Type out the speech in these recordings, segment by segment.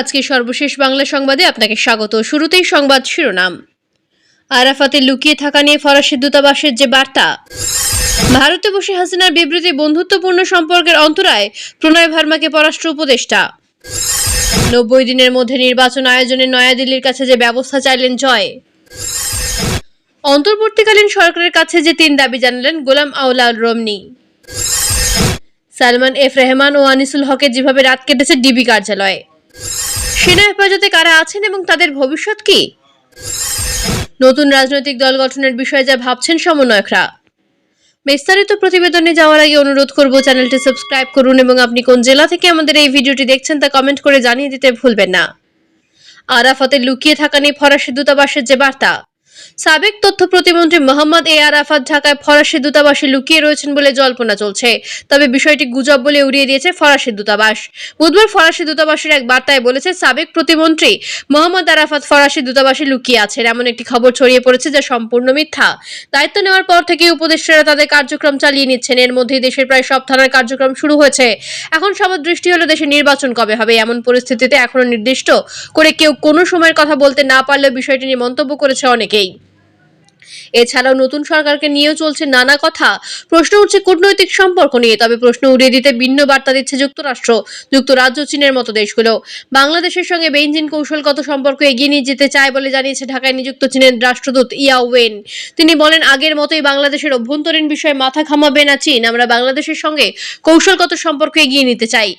আজকে সর্বশেষ বাংলা সংবাদে আপনাকে স্বাগত। শুরুতেই সংবাদ শিরোনাম। আরাফাতে লুকিয়ে থাকা নিয়ে ফরাসি দূতাবাসের যে বার্তা, ভারতে বসে হাসিনার বিবৃতি বন্ধুত্বপূর্ণ সম্পর্কের অন্তরায় প্রণয় ভার্মাকে পররাষ্ট্র উপদেষ্টা। নব্বই দিনের মধ্যে নির্বাচন আয়োজনে নয়াদিল্লির কাছে যে ব্যবস্থা চাইলেন জয়। অন্তর্বর্তীকালীন সরকারের কাছে যে তিন দাবি জানালেন গোলাম আউলা রমনি। সালমান এফ রেহমান ও আনিসুল হকের যেভাবে রাত কেটেছে ডিবি কার্যালয়ে। সেনা হেফাজতে কারা আছেন এবং তাদের ভবিষ্যৎ কি? নতুন রাজনৈতিক দল গঠনের বিষয়ে যা ভাবছেন সমন্বয়করা। বিস্তারিত প্রতিবেদনে যাওয়ার আগে অনুরোধ করব চ্যানেলটি সাবস্ক্রাইব করুন এবং আপনি কোন জেলা থেকে আমাদের এই ভিডিওটি দেখছেন তা কমেন্ট করে জানিয়ে দিতে ভুলবেন না। আরাফাতে লুকিয়ে থাকা নিয়ে ফরাসি দূতাবাসের যে বার্তা। সাবেক তথ্য প্রতিমন্ত্রী মোহাম্মদ এ আরাফাত ঢাকায় ফরাসি দূতাবাসে লুকিয়ে রয়েছেন বলে জল্পনা চলছে। তবে বিষয়টি গুজব বলে উড়িয়ে দিয়েছে ফরাসি দূতাবাস। বুধবার ফরাসি দূতাবাসের এক বার্তায় বলেছে, সাবেক প্রতিমন্ত্রী মোহাম্মদ আরাফাত ফরাসি দূতাবাসে লুকিয়ে আছেন। এমন একটি খবর ছড়িয়ে পড়েছে যা সম্পূর্ণ মিথ্যা। দায়িত্ব নেওয়ার পর থেকে উপদেষ্টারা তাদের কার্যক্রম চালিয়ে নিচ্ছেন। এর মধ্যেই দেশের প্রায় সব থানার কার্যক্রম শুরু হয়েছে। এখন সবার দৃষ্টি হলো দেশে নির্বাচন কবে হবে। এমন পরিস্থিতিতে এখনও নির্দিষ্ট করে কেউ কোনো সময়ের কথা বলতে না পারলেও বিষয়টি নিয়ে মন্তব্য করেছে অনেকেই। এছাড়াও নতুন সরকারকে নিয়েও চলছে নানা কথা। প্রশ্ন উঠছে কূটনৈতিক সম্পর্ক নিয়ে, তবে প্রশ্ন উড়িয়ে দিতে ভিন্ন বার্তা দিচ্ছে যুক্তরাষ্ট্র, যুক্তরাজ্য, চীনের মতো দেশগুলো। বাংলাদেশের সঙ্গে বেইজিং কৌশলগত সম্পর্ক এগিয়ে নিয়ে যেতে চায় বলে জানিয়েছে ঢাকায় নিযুক্ত চীনের রাষ্ট্রদূত ইয়া ওয়েন। তিনি বলেন, আগের মতোই বাংলাদেশের অভ্যন্তরীণ বিষয়ে মাথা ঘামাবে না চীন। আমরা বাংলাদেশের সঙ্গে কৌশলগত সম্পর্ক এগিয়ে নিতে চাই।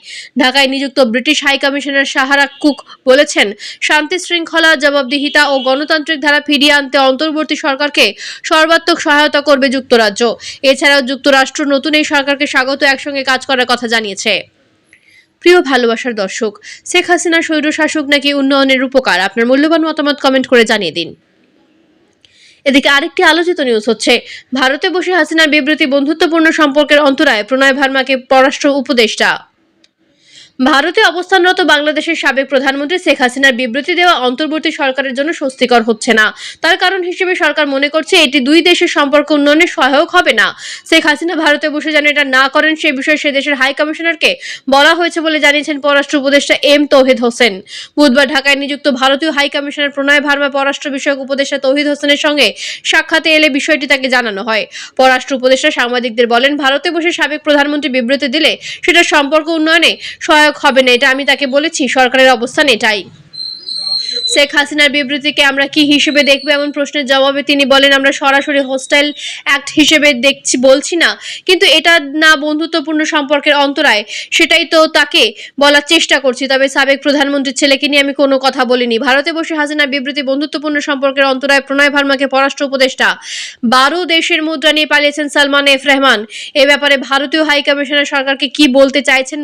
ঢাকায় নিযুক্ত British high commissioner Sarah Cook বলেছেন, শান্তি শৃঙ্খলা, জবাবদিহিতা ও গণতান্ত্রিক ধারা ফিরিয়ে আনতে অন্তর্বর্তী সরকারকে সর্বাত্মক সহায়তা করবে যুক্তরাজ্য। এছাড়াও যুক্তরাষ্ট্র নতুন এই সরকারকে স্বাগত একসঙ্গে কাজ করার কথা জানিয়েছে। প্রিয় ভালোবাসার দর্শক, শেখ হাসিনা স্বৈরশাসক নাকি উন্নয়নের উপকার আপনার মূল্যবান মতামত কমেন্ট করে জানিয়ে দিন। এদিকে আরেকটি আলোচিত নিউজ হচ্ছে, ভারতে বসে হাসিনার বিবৃতি বন্ধুত্বপূর্ণ সম্পর্কের অন্তরায় প্রণয় ভার্মাকে পররাষ্ট্র উপদেষ্টা। ভারতে অবস্থানরত বাংলাদেশের সাবেক প্রধানমন্ত্রী শেখ হাসিনার বিবৃতি দেওয়া অন্তর্বর্তী সরকারের জন্য স্বস্তিকর হচ্ছে না। তার কারণ হিসেবে সরকার মনে করছে এটি দুই দেশের সম্পর্ক উন্নয়নে সহায়ক হবে না। শেখ হাসিনা ভারতে বসে যেন এটা না করেন, সে বিষয়ে সে দেশের হাই কমিশনারকে বলা হয়েছে বলে জানিয়েছেন পররাষ্ট্র উপদেষ্টা এম তৌহিদ হোসেন। বুধবার ঢাকায় নিযুক্ত ভারতীয় হাই কমিশনার প্রণয় ভার্মা পররাষ্ট্র বিষয়ক উপদেষ্টা তৌহিদ হোসেনের সঙ্গে সাক্ষাতে এলে বিষয়টি তাকে জানানো হয়। পররাষ্ট্র উপদেষ্টা সাংবাদিকদের বলেন, ভারতে বসে সাবেক প্রধানমন্ত্রী বিবৃতি দিলে সেটা সম্পর্ক উন্নয়নে সহায়ক হবে না এটা আমি তাকে বলেছি, সরকারের অবস্থান এটাই। শেখ হাসিনার বিবৃতিকে আমরা কি হিসেবে দেখব এমন প্রশ্নের জবাবে তিনি বলেন, আমরা সরাসরি হোস্টাইল অ্যাক্ট হিসেবে দেখছি, বলছি না। কিন্তু এটা না বন্ধুত্বপূর্ণ সম্পর্কের অন্তরায়, সেটাই তো তাকে বলার চেষ্টা করছি। তবে সাবেক প্রধানমন্ত্রীর ছেলেকে নিয়ে আমি কোনো কথা বলিনি। ভারতে বসে হাসিনার বিবৃতি বন্ধুত্বপূর্ণ সম্পর্কের অন্তরায় প্রণয় ভার্মাকে পররাষ্ট্র উপদেষ্টা। বারো দেশের মুদ্রা নিয়ে পালিয়েছেন সালমান এফ রহমান। এ ব্যাপারে ভারতীয় হাই কমিশনার সরকারকে কি বলতে চাইছেন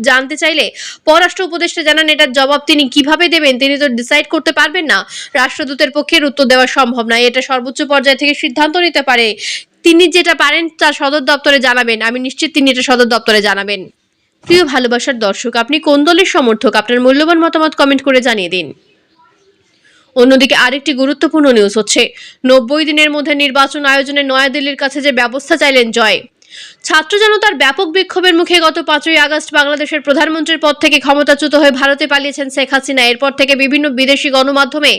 জানতে চাইলে পররাষ্ট্র উপদেষ্টা জানান, এটার জবাব তিনি কীভাবে দেবেন? তিনি তো ডিসাইড করতে পারবেন না। রাষ্ট্রদূতের পক্ষের উত্তর দেওয়া সম্ভব নয়। এটা সর্বোচ্চ পর্যায় থেকে সিদ্ধান্ত নিতে পারে। তিনি যেটা পারেন, তা সদর দপ্তরে জানাবেন। আমি নিশ্চিত তিনি এটা সদর দপ্তরে জানাবেন। প্রিয় ভালোবাসার দর্শক, আপনি কোন দলের সমর্থক? আপনার মূল্যবান মতামত কমেন্ট করে জানিয়ে দিন। অন্যদিকে আরেকটি গুরুত্বপূর্ণ নিউজ হচ্ছে। নব্বই দিনের মধ্যে নির্বাচন আয়োজনে নয়াদিল্লির কাছে যে ব্যবস্থা চাইলেন জয়। ছাত্র জনতার ব্যাপক বিক্ষোভের মুখে গত পাঁচই আগস্ট বাংলাদেশের প্রধানমন্ত্রীর পদ থেকে ক্ষমতাচ্যুত হয়ে ভারতে পালিয়েছেন শেখ হাসিনা। এরপর থেকে বিভিন্ন বিদেশি গণমাধ্যমে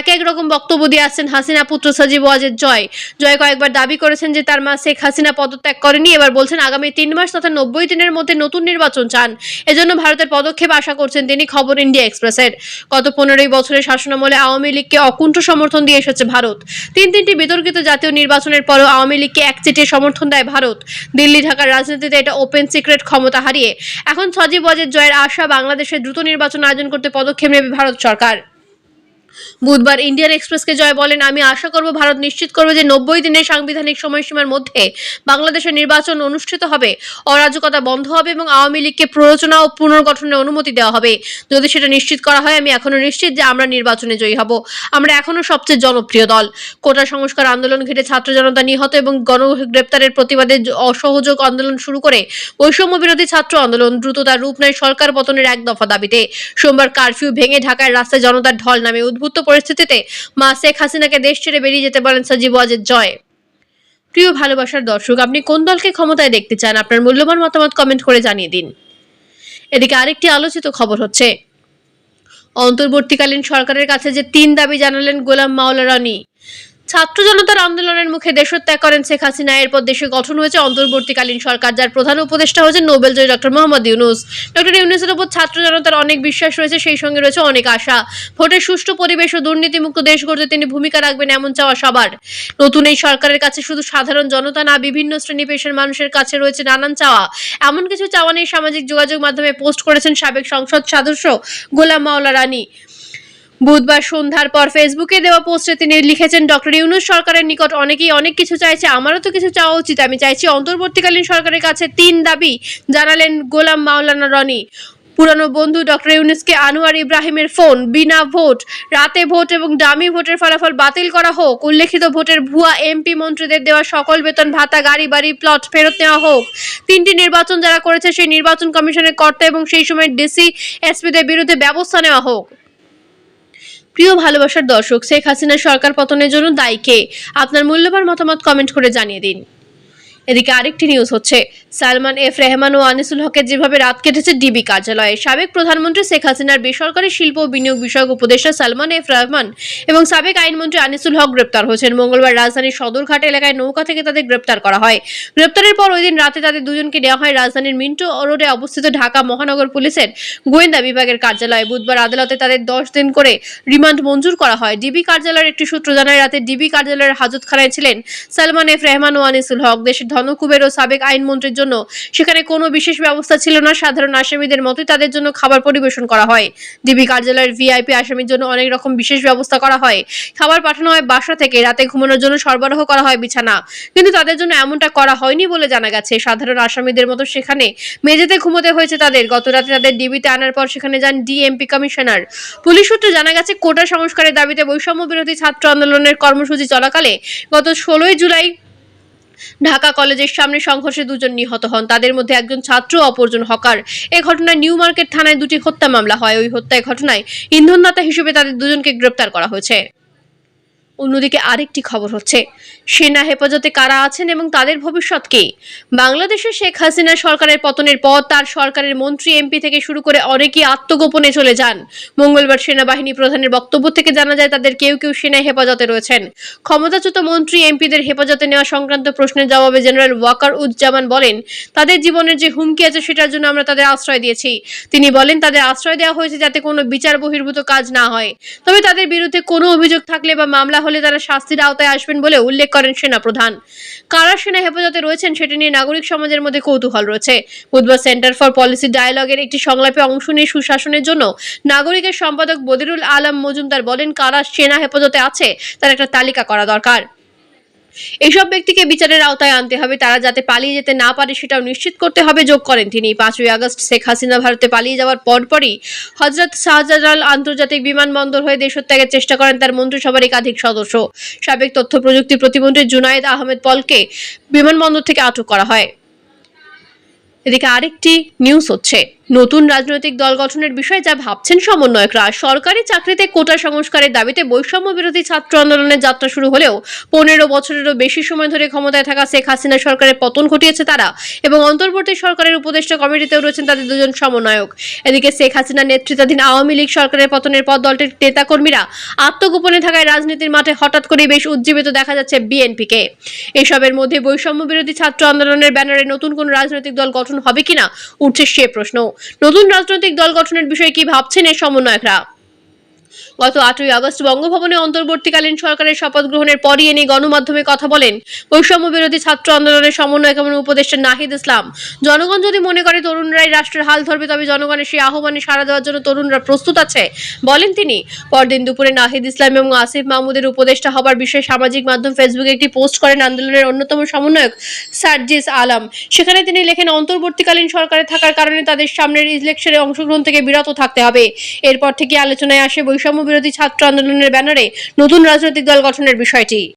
এক এক রকম বক্তব্য দিয়ে আসছেন হাসিনা পুত্র সজীব ওয়াজেদ জয়। জয় কয়েকবার দাবি করেছেন যে তার মা শেখ হাসিনা পদত্যাগ করেনি। এবার বলছেন, আগামী তিন মাস তথা নব্বই দিনের মধ্যে নতুন নির্বাচন চান। এজন্য ভারতের পদক্ষেপ আশা করছেন তিনি খবর ইন্ডিয়া এক্সপ্রেসের। গত পনেরোই বছরের শাসনামলে আওয়ামী লীগকে অকুণ্ঠ সমর্থন দিয়ে এসেছে ভারত। তিন তিনটি বিতর্কিত জাতীয় নির্বাচনের পরও আওয়ামী লীগকে একচিটিয়ে সমর্থন দেয় ভারত। দিল্লি ঢাকার রাজনীতিতে এটা ওপেন সিক্রেট ক্ষমতা হারিয়ে এখন সজীব ওয়াজেদ জয়ের আশা বাংলাদেশে দ্রুত নির্বাচন আয়োজন করতে পদক্ষেপ নেবে ভারত সরকার। বুধবার ইন্ডিয়ান এক্সপ্রেসকে জয় বলেন, আমি আশা করব ভারত নিশ্চিত করবে যে নব্বই দিনের সাংবিধানিক সময়সীমার মধ্যে বাংলাদেশের নির্বাচন অনুষ্ঠিত হবে। অরাজকতা বন্ধ হবে এবং আওয়ামী লীগকে প্ররোচনা ও পুনর্গঠনের অনুমতি দেওয়া হবে। যদি সেটা নিশ্চিত করা হয়, আমি এখনও নিশ্চিত যে আমরা নির্বাচনে জয়ী হব। আমরা এখনও সবচেয়ে জনপ্রিয় দল। কোটা সংস্কার আন্দোলন ঘিরে ছাত্র জনতা নিহত এবং গণগ্রেপ্তারের প্রতিবাদে অসহযোগ আন্দোলন শুরু করে বৈষম্য বিরোধী ছাত্র আন্দোলন দ্রুত তার রূপ নেয় সরকার পতনের এক দফা দাবিতে। সোমবার কারফিউ ভেঙে ঢাকায় রাস্তায় জনতার ঢল নামে উদ্ভূত পরিস্থিতিতে মা শেখ হাসিনাকে দেশ ছেড়ে বেরিয়ে যেতে বলেন সজীব ওয়াজেদ জয়। প্রিয় ভালোবাসার দর্শক, আপনি কোন দলকে ক্ষমতায় দেখতে চান? আপনার মূল্যবান মতামত কমেন্ট করে জানিয়ে দিন। এদিকে আরেকটি আলোচিত খবর হচ্ছে, অন্তর্বর্তীকালীন সরকারের কাছে যে তিন দাবি জানালেন গোলাম মাওলা রানী ছাত্র জনতার আন্দোলনের মুখে দেশত্যাগ করেন শেখ হাসিনা। এরপর দেশে গঠন হয়েছে অন্তর্বর্তীকালীন সরকার, যার প্রধান উপদেষ্টা হয়েছে নোবেলজয়ী ডক্টর মোহাম্মদ ইউনুস। ডক্টর ইউনুসের উপর ছাত্র জনতার অনেক বিশ্বাস রয়েছে, সেই সঙ্গে রয়েছে অনেক আশা। ভোটের সুষ্ঠু পরিবেশ ও দুর্নীতিমুক্ত দেশ গড়তে তিনি ভূমিকা রাখবেন এমন চাওয়া সবার। নতুন এই সরকারের কাছে শুধু সাধারণ জনতা না, বিভিন্ন শ্রেণি পেশার মানুষের কাছে রয়েছে নানান চাওয়া। এমন কিছু চাওয়া নিয়ে সামাজিক যোগাযোগ মাধ্যমে পোস্ট করেছেন সাবেক সংসদ সদস্য গোলাম মাওলা রানী। বুধবার সন্ধ্যার পর ফেসবুকে দেওয়া পোস্টে তিনি লিখেছেন, ডক্টর ইউনুস সরকারের নিকট অনেকেই অনেক কিছু চাইছে, আমারও তো কিছু চাওয়া উচিত। আমি চাইছি অন্তর্বর্তীকালীন সরকারের কাছে তিন দাবি জানালেন গোলাম মাওলানা রনি। পুরানো বন্ধু ডক্টর ইউনুসকে আনোয়ার ইব্রাহিমের ফোন, বিনা ভোট, রাতে ভোট এবং ডামি ভোটের ফলাফল বাতিল করা হোক, উল্লেখিত ভোটের ভুয়া এমপি মন্ত্রীদের দেওয়া সকল বেতন ভাতা, গাড়ি, বাড়ি, প্লট ফেরত নেওয়া হোক। তিনটি নির্বাচন যারা করেছে, সেই নির্বাচন কমিশনের কর্তা এবং সেই সময় ডিসি, এসপিদের বিরুদ্ধে ব্যবস্থা নেওয়া হোক। প্রিয় ভালোবাসার দর্শক, শেখ হাসিনা সরকার পতনের জন্য দায়ী কে? আপনার মূল্যবান মতামত কমেন্ট করে জানিয়ে দিন। এদিকে আরেকটি নিউজ হচ্ছে। সালমান এফ রেহমান ও আনিসুল হকের যেভাবে রাত কেটেছে ডিবি কার্যালয়ে, সাবেক প্রধানমন্ত্রী শেখ হাসিনার বেসরকারি শিল্প ও বিনিয়োগ বিষয়ক উপদেষ্টা সালমান এফ রহমান এবং সাবেক আইনমন্ত্রী আনিসুল হক গ্রেপ্তার হয়েছেন। মঙ্গলবার রাজধানীর সদরঘাট এলাকায় নৌকা থেকে তাদের গ্রেপ্তার করা হয়। গ্রেপ্তারের পর ওই দিন রাতে তাদের দুজনকে নেওয়া হয় রাজধানীর মিন্টো রোডে অবস্থিত ঢাকা মহানগর পুলিশের গোয়েন্দা বিভাগের কার্যালয়ে। বুধবার আদালতে তাদের দশ দিন করে রিমান্ড মঞ্জুর করা হয়। ডিবি কার্যালয়ের একটি সূত্র জানায়, রাতে ডিবি কার্যালয়ের হাজতখানায় ছিলেন সালমান এফ রহমান ও আনিসুল হক। দেশের ধনকুবের ও সাবেক আইনমন্ত্রীর জন্য সেখানে কোনো বিশেষ ব্যবস্থা ছিল না। সাধারণ আসামিদের মতোই তাদের জন্য খাবার পরিবেশন করা হয়। ডিবি কার্যালয়ের ভিআইপি আসামির জন্য অনেক রকম বিশেষ ব্যবস্থা করা হয়। খাবার পাঠানো হয় বাসা থেকে, রাতে ঘুমানোর জন্য সরবরাহ করা হয় বিছানা। কিন্তু তাদের জন্য এমনটা করা হয়নি বলে জানা গেছে। সাধারণ আসামিদের মতো সেখানে মেঝেতে ঘুমোতে হয়েছে তাদের। গত রাতে তাদের ডিবিতে আনার পর সেখানে যান ডিএমপি কমিশনার। পুলিশ সূত্রে জানা গেছে, কোটা সংস্কারের দাবিতে বৈষম্য বিরোধী ছাত্র আন্দোলনের কর্মসূচি চলাকালে গত ষোলোই জুলাই ঢাকা কলেজের সামনে সংঘর্ষে দুজন নিহত হন। তাদের মধ্যে একজন ছাত্র, অপরজন হকার। এ ঘটনায় নিউ মার্কেট থানায় দুটি হত্যা মামলা হয়। ওই হত্যায় ঘটনায় ইন্ধনদাতা হিসেবে তাদের দুজনকে গ্রেপ্তার করা হয়েছে। অন্যদিকে আরেকটি খবর হচ্ছে, সেনা হেফাজতে কারা আছেন এবং তাদের ভবিষ্যৎ কি? বাংলাদেশে শেখ হাসিনা সরকারের পতনের পর তার সরকারের মন্ত্রী, এমপি থেকে শুরু করে অনেকেই আত্মগোপনে চলে যান। মঙ্গলবার সেনাবাহিনী প্রধানের বক্তব্য থেকে জানা যায়, তাদের কেউ কেউ সেনা হেফাজতে রয়েছেন। ক্ষমতাচ্যুত মন্ত্রী, এমপিদের হেফাজতে নেওয়া সংক্রান্ত প্রশ্নের জবাবে জেনারেল ওয়াকার উজ্জামান বলেন, তাদের জীবনের যে হুমকি আছে সেটার জন্য আমরা তাদের আশ্রয় দিয়েছি। তিনি বলেন, তাদের আশ্রয় দেওয়া হয়েছে যাতে কোনো বিচার বহির্ভূত কাজ না হয়। তবে তাদের বিরুদ্ধে কোনো অভিযোগ থাকলে বা মামলা তারা শাস্তির আওতায় আসবেন বলে উল্লেখ করেন সেনাপ্রধান। কারা সেনা হেফাজতে রয়েছেন সেটি নিয়ে নাগরিক সমাজের মধ্যে কৌতূহল রয়েছে। বুধবার সেন্টার ফর পলিসি ডায়ালগের একটি সংলাপে অংশ নিয়ে সুশাসনের জন্য নাগরিকের সম্পাদক বদিরুল আলম মজুমদার বলেন, কারা সেনা হেফাজতে আছে, তার একটা তালিকা করা দরকার। এইসব ব্যক্তিকে বিচারের আওতায় আনতে হবে। তারা যাতে পালিয়ে যেতে না পারে সেটাও নিশ্চিত করতে হবে, যোগ করেন তিনি। পাঁচই আগস্ট শেখ হাসিনা ভারতে পালিয়ে যাওয়ার পরপরই হজরত শাহজালাল আন্তর্জাতিক বিমানবন্দর হয়ে দেশত্যাগের চেষ্টা করেন তার মন্ত্রিসভার একাধিক সদস্য। সাবেক তথ্য প্রযুক্তি প্রতিমন্ত্রী জুনায়েদ আহমেদ পলকে বিমানবন্দর থেকে আটক করা হয়। এদিকে আরেকটি নিউজ হচ্ছে। নতুন রাজনৈতিক দল গঠনের বিষয়ে যা ভাবছেন সমন্বয়করা, সরকারি চাকরিতে কোটা সংস্কারের দাবিতে বৈষম্য বিরোধী ছাত্র আন্দোলনের যাত্রা শুরু হলেও পনেরো বছরেরও বেশি সময় ধরে ক্ষমতায় থাকা শেখ হাসিনা সরকারের পতন ঘটিয়েছে তারা এবং অন্তর্বর্তী সরকারের উপদেষ্টা কমিটিতেও রয়েছেন তাদের দুজন সমন্বয়ক। এদিকে শেখ হাসিনা নেতৃত্বাধীন আওয়ামী লীগ সরকারের পতনের পর দলটির নেতাকর্মীরা আত্মগোপনে থাকায় রাজনীতির মাঠে হঠাৎ করেই বেশ উজ্জীবিত দেখা যাচ্ছে বিএনপিকে। এসবের মধ্যে বৈষম্য বিরোধী ছাত্র আন্দোলনের ব্যানারে নতুন কোন রাজনৈতিক দল গঠন হবে কিনা, উঠছে সে প্রশ্ন। নতুন রাজনৈতিক দল গঠনের বিষয়ে কি ভাবছেন এই সমন্বয়করা? গত আটই আগস্ট বঙ্গভবনে অন্তর্বর্তীকালীন সরকারের শপথ গ্রহণের পরই এ নিয়ে গণমাধ্যমে কথা বলেন। বৈষম্য বিরোধী ছাত্র আন্দোলনের সমন্বয়ক এবং উপদেষ্টা নাহিদ ইসলাম। জনগণ যদি মনে করে তরুণরাই রাষ্ট্রের হাল ধরবে, তবে জনগণের সেই আহ্বানে সাড়া দেওয়ার জন্য তরুণরা প্রস্তুত আছে, বলেন তিনি। পরদিন দুপুরে নাহিদ ইসলাম এবং আসিফ মাহমুদের উপদেষ্টা হবার বিষয়ে সামাজিক মাধ্যম ফেসবুকে একটি পোস্ট করেন আন্দোলনের অন্যতম সমন্বয়ক সার্জিস আলম। সেখানে তিনি লেখেন, অন্তর্বর্তীকালীন সরকারে থাকার কারণে তাদের সামনের ইলেকশনে অংশগ্রহণ থেকে বিরত থাকতে হবে। এরপর থেকে আলোচনায় আসে বৈষম্য বিরোধী ছাত্র আন্দোলনের ব্যানারে নতুন রাজনৈতিক দল গঠনের বিষয়টি।